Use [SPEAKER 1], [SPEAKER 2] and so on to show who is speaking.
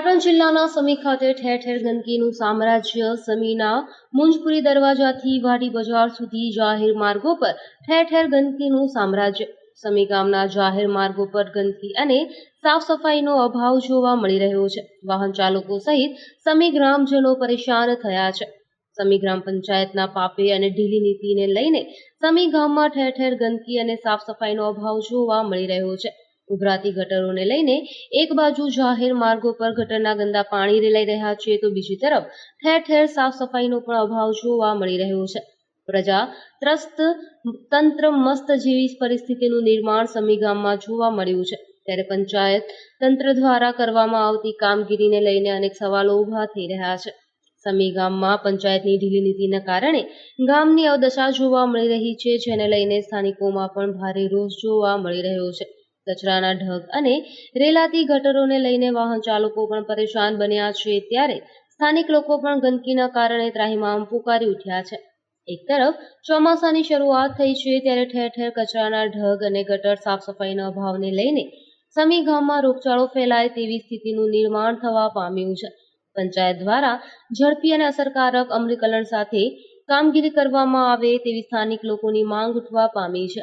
[SPEAKER 1] જિલ્લાના સમી ખાતે ઠેર ઠેર ગંદકીનું સામ્રાજ્ય સમીના મુંજપુરી દરવાજાથી વાડી બજાર સુધી જાહેર માર્ગો પર ઠેર ઠેર ગંદકીનું સામ્રાજ્ય. સમી ગામના જાહેર માર્ગો પર ગંદકી અને સાફ સફાઈનો અભાવ જોવા મળી રહ્યો છે. વાહન ચાલકો સહિત સમી ગ્રામજનો પરેશાન થયા છે. સમી ગ્રામ પંચાયતના પાપે અને ઢીલી નીતિને લઈને સમી ગામમાં ઠેર ઠેર ગંદકી અને સાફ સફાઈનો અભાવ જોવા મળી રહ્યો છે. ઉભરાતી ગટરોને લઈને એક બાજુ જાહેર માર્ગો પર ગટરના ગંદા પાણી રેલાઈ રહ્યા છે, તો બીજી તરફ ઠેર ઠેર સાફ સફાઈનો પણ અભાવ જોવા મળી રહ્યો છે. પ્રજા ત્રસ્ત, તંત્ર મસ્ત જેવી પરિસ્થિતિનું નિર્માણ સમી ગામમાં જોવા મળ્યું છે. ત્યારે પંચાયત તંત્ર દ્વારા કરવામાં આવતી કામગીરીને લઈને અનેક સવાલો ઊભા થઈ રહ્યા છે. સમી ગામમાં પંચાયતની ઢીલી નીતિના કારણે ગામની અવદશા જોવા મળી રહી છે, જેને લઈને સ્થાનિકોમાં પણ ભારે રોષ જોવા મળી રહ્યો છે. કચરાના ઢગ અને રેલાતી ગટરોને લઈને વાહન ચાલકો પણ પરેશાન બન્યા છે ત્યારે સ્થાનિક લોકો પણ ગંદકીના કારણે ત્રાહિમામ પુકારી ઉઠ્યા છે. એક તરફ ચોમાસાની શરૂઆત થઈ છે ત્યારે ઠેર ઠેર કચરાના ઢગ અને ગટર સાફ સફાઈના અભાવને લઈને સમી ગામમાં રોગચાળો ફેલાય તેવી સ્થિતિનું નિર્માણ થવા પામ્યું છે. પંચાયત દ્વારા ઝડપી અને અસરકારક અમલીકરણ સાથે કામગીરી કરવામાં આવે તેવી સ્થાનિક લોકોની માંગ ઉઠવા પામી છે.